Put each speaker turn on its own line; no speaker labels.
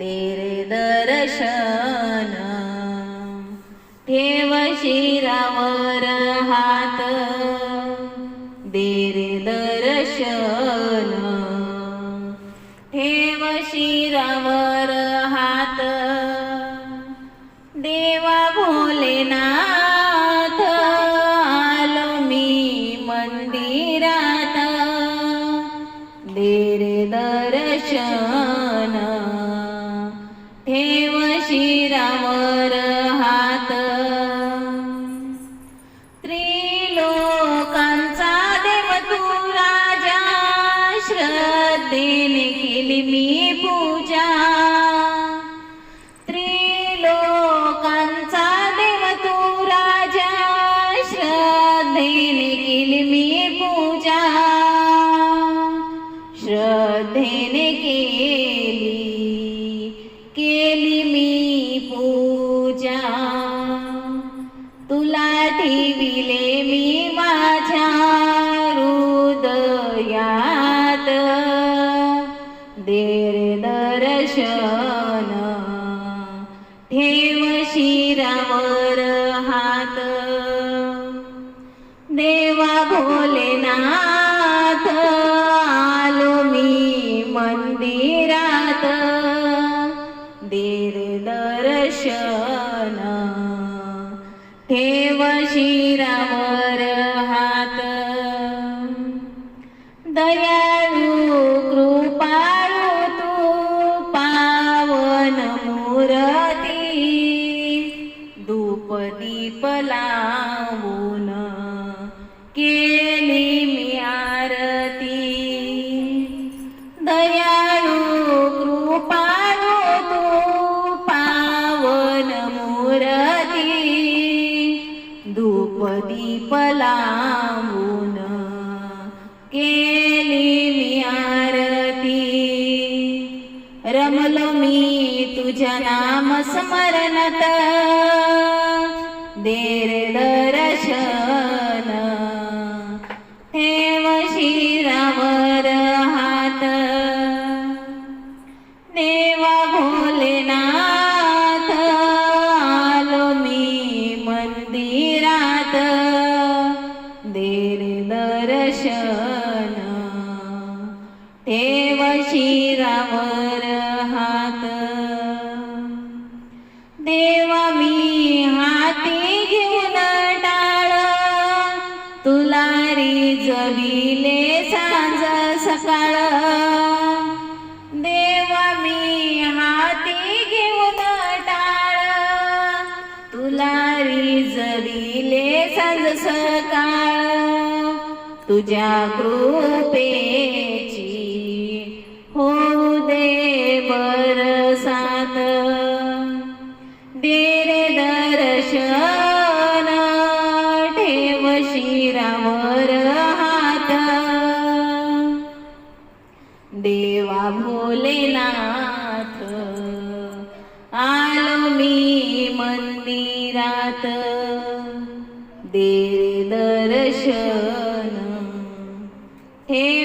तेरे दर्शन. ठेव शिरावर हात. देरे दर्शन. ठेव शिरावर हात. देवा भोलेनाथ आलो मी मंदिरात. देरे दर्शन. पूजा त्रिलोकांचा देव तू राजा श्रद्धेने केली मी पूजा श्रद्धेने केली केली मी पूजा. तुला ठेविले मी दर्शन। ठेव शिरावर हात। देवा भोलेनाथ आलो मी मंदिरात। देर दर्शन। ठेव शिरावर हात। दया मोरती धूप दीप लावून केली मी आरती. दयाळू कृपाळू तू पावन मोरती धूप दीप लावून केली रमलो मी तुझ्या नाम स्मरणत. देर दर्शन. ठेव शिरावर हात. देवा भोलेनाथ आलो मी मंदिरात. देर दर्शन. देवा मी हाती घेऊन टाळ. तुला जविले सांज सकाळ. देवा मी हाती घेऊन टाळ. तुला जविले सांज सकाळ. तुझ्या कृपे बरसात दे रे दर्शन ठेव शिरावर हात. देवा भोलेनाथ आलो मी मंदिरात. दे रे दर्शन ठेव